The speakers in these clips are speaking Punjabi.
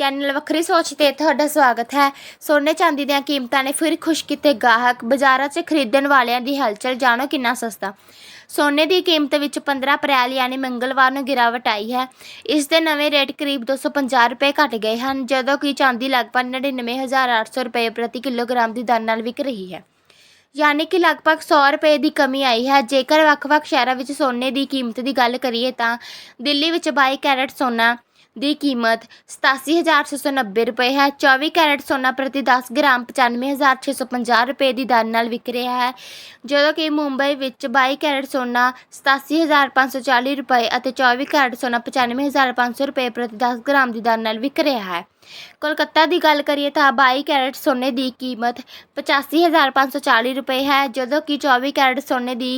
ਚੈਨਲ ਵੱਖਰੀ ਸੋਚ ਤੇ ਤੁਹਾਡਾ ਸਵਾਗਤ ਹੈ। ਸੋਨੇ ਚਾਂਦੀ ਦੀਆਂ ਕੀਮਤਾਂ ਨੇ ਫਿਰ ਖੁਸ਼ ਕੀਤੇ ਗਾਹਕ, ਬਾਜ਼ਾਰਾਂ 'ਚ ਖਰੀਦਣ ਵਾਲਿਆਂ ਦੀ ਹਲਚਲ ਜਾਣੋ ਕਿੰਨਾ ਸਸਤਾ। ਸੋਨੇ ਦੀ ਕੀਮਤ ਵਿੱਚ 15 ਅਪ੍ਰੈਲ ਯਾਨੀ ਮੰਗਲਵਾਰ ਨੂੰ ਗਿਰਾਵਟ ਆਈ ਹੈ। ਇਸ ਦੇ ਨਵੇਂ ਰੇਟ ਕਰੀਬ 250 ਰੁਪਏ ਘਟ ਗਏ ਹਨ, ਜਦੋਂ ਕਿ ਚਾਂਦੀ ਲਗਭਗ 99800 ਰੁਪਏ ਪ੍ਰਤੀ ਕਿਲੋਗ੍ਰਾਮ ਦੀ ਦਰ ਨਾਲ ਵਿਕ ਰਹੀ ਹੈ। ਯਾਨੀ ਕਿ ਲਗਭਗ 100 ਰੁਪਏ ਦੀ ਕਮੀ ਆਈ ਹੈ। ਜੇਕਰ ਵੱਖ-ਵੱਖ ਸ਼ਹਿਰਾਂ ਵਿੱਚ ਸੋਨੇ ਦੀ ਕੀਮਤ ਦੀ ਗੱਲ ਕਰੀਏ ਤਾਂ ਦਿੱਲੀ ਵਿੱਚ 22 ਕੈਰਟ ਸੋਨਾ ਦੀ ਕੀਮਤ 87690 ਰੁਪਏ ਹੈ। 24 ਕੈਰਟ ਸੋਨਾ ਪ੍ਰਤੀ 10 ਗ੍ਰਾਮ 95650 ਰੁਪਏ ਦੀ ਦਰ ਨਾਲ ਵਿਕ ਰਿਹਾ ਹੈ। ਜਦੋਂ ਕਿ ਮੁੰਬਈ ਵਿੱਚ 22 ਕੈਰਟ ਸੋਨਾ 87540 ਰੁਪਏ ਅਤੇ 24 ਕੈਰਟ ਸੋਨਾ 95500 ਰੁਪਏ ਪ੍ਰਤੀ 10 ਗ੍ਰਾਮ ਦੀ ਦਰ ਨਾਲ ਵਿਕ ਰਿਹਾ ਹੈ। ਕੋਲਕਾਤਾ ਦੀ ਗੱਲ ਕਰੀਏ ਤਾਂ 22 ਕੈਰਟ ਸੋਨੇ ਦੀ ਕੀਮਤ 85540 ਰੁਪਏ ਹੈ। ਜਦੋਂ ਕਿ 24 ਕੈਰਟ ਸੋਨੇ ਦੀ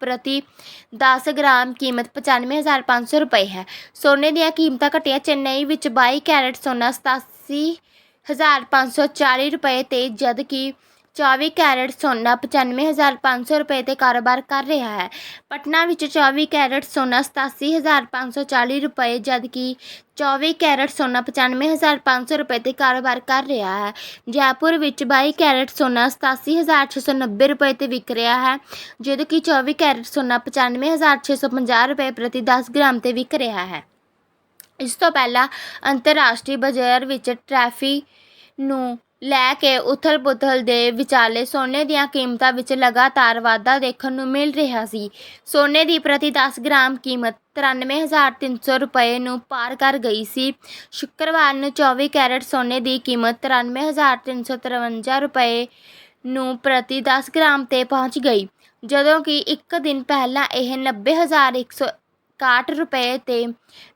ਪ੍ਰਤੀ 10 ਗ੍ਰਾਮ ਕੀਮਤ 95500 ਰੁਪਏ ਹੈ। ਸੋਨੇ ਦੀਆਂ ਕੀਮਤਾਂ ਘਟੀਆਂ ਚੇਨਈ ਵਿੱਚ 22 ਕੈਰਟ ਸੋਨਾ 87540 ਰੁਪਏ ਤੇ ਜਦ ਕਿ 24 ਕੈਰਟ ਸੋਨਾ 95500 ਰੁਪਏ ਤੇ ਕਾਰੋਬਾਰ ਕਰ ਰਿਹਾ ਹੈ। ਪਟਨਾ ਵਿੱਚ 24 ਕੈਰਟ ਸੋਨਾ 87540 ਰੁਪਏ, ਜਦਕਿ 24 ਕੈਰਟ ਸੋਨਾ 95500 ਰੁਪਏ ਤੇ ਕਾਰੋਬਾਰ ਕਰ ਰਿਹਾ ਹੈ। ਜੈਪੁਰ ਵਿੱਚ 22 ਕੈਰਟ ਸੋਨਾ 87690 ਰੁਪਏ ਤੇ ਵਿਕ ਰਿਹਾ ਹੈ ਜਦੋਂ ਕਿ 24 ਕੈਰਟ ਸੋਨਾ 95650 ਰੁਪਏ ਪ੍ਰਤੀ 10 ਗ੍ਰਾਮ ਤੇ ਵਿਕ ਰਿਹਾ ਹੈ। ਇਸ ਤੋਂ ਪਹਿਲਾਂ ਅੰਤਰਰਾਸ਼ਟਰੀ ਬਾਜ਼ਾਰ ਵਿੱਚ ਟ੍ਰੈਫੀ ਨੂੰ ਲੈ ਕੇ ਉਥਲ-ਪੁਥਲ ਦੇ ਵਿਚਾਲੇ ਸੋਨੇ ਦੀਆਂ ਕੀਮਤਾਂ ਵਿੱਚ ਲਗਾਤਾਰ ਵਾਧਾ ਦੇਖਣ ਨੂੰ ਮਿਲ ਰਿਹਾ ਸੀ। ਸੋਨੇ ਦੀ ਪ੍ਰਤੀ 10 ਗ੍ਰਾਮ ਕੀਮਤ 93300 ਰੁਪਏ ਨੂੰ ਪਾਰ ਕਰ ਗਈ ਸੀ। ਸ਼ੁੱਕਰਵਾਰ ਨੂੰ 24 ਕੈਰਟ ਸੋਨੇ ਦੀ ਕੀਮਤ 93353 ਰੁਪਏ ਨੂੰ ਪ੍ਰਤੀ 10 ਗ੍ਰਾਮ ਤੇ ਪਹੁੰਚ ਗਈ। ਜਦੋਂ ਕਿ ਇੱਕ ਦਿਨ ਪਹਿਲਾਂ ਇਹ ਨੱਬੇ ਹਜ਼ਾਰ ਇੱਕ ਸੌ 90161 ਰੁਪਏ ਤੇ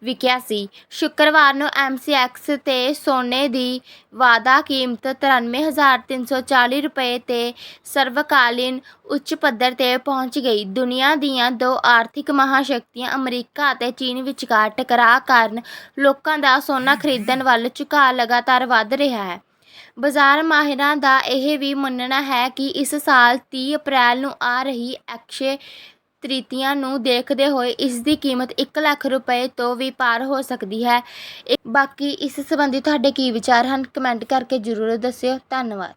ਵਿਕਿਆ ਸੀ। ਸ਼ੁੱਕਰਵਾਰ ਨੂੰ ਐਮਸੀਐਕਸ ਤੇ ਸੋਨੇ ਦੀ ਵਾਧਾ ਕੀਮਤ 93340 ਰੁਪਏ ਤੇ ਸਰਵਕਾਲੀਨ ਉੱਚ ਪੱਧਰ ਤੇ ਪਹੁੰਚ ਗਈ। ਦੁਨੀਆ ਦੀਆਂ ਦੋ ਆਰਥਿਕ ਮਹਾਂਸ਼ਕਤੀਆਂ, ਅਮਰੀਕਾ ਅਤੇ ਚੀਨ ਵਿਚਕਾਰ ਟਕਰਾਅ ਕਾਰਨ ਲੋਕਾਂ ਦਾ ਸੋਨਾ ਖਰੀਦਣ ਵੱਲ ਝੁਕਾਅ ਲਗਾਤਾਰ ਵੱਧ ਰਿਹਾ ਹੈ। ਬਾਜ਼ਾਰ ਮਾਹਿਰਾਂ ਦਾ ਇਹ ਵੀ ਮੰਨਣਾ ਹੈ ਕਿ ਇਸ ਸਾਲ 30 ਅਪ੍ਰੈਲ ਨੂੰ ਆ ਰਹੀ ਅਕਸ਼ੇ ਤ੍ਰਿਤੀਆਂ ਨੂੰ ਦੇਖਦੇ ਹੋਏ ਇਸ ਦੀ ਕੀਮਤ 1 ਲੱਖ ਰੁਪਏ ਤੋਂ ਵੀ ਪਾਰ ਹੋ ਸਕਦੀ ਹੈ। ਬਾਕੀ ਇਸ ਸੰਬੰਧੀ ਤੁਹਾਡੇ ਕੀ ਵਿਚਾਰ ਹਨ? ਕਮੈਂਟ ਕਰਕੇ ਜ਼ਰੂਰ ਦੱਸਿਓ। ਧੰਨਵਾਦ।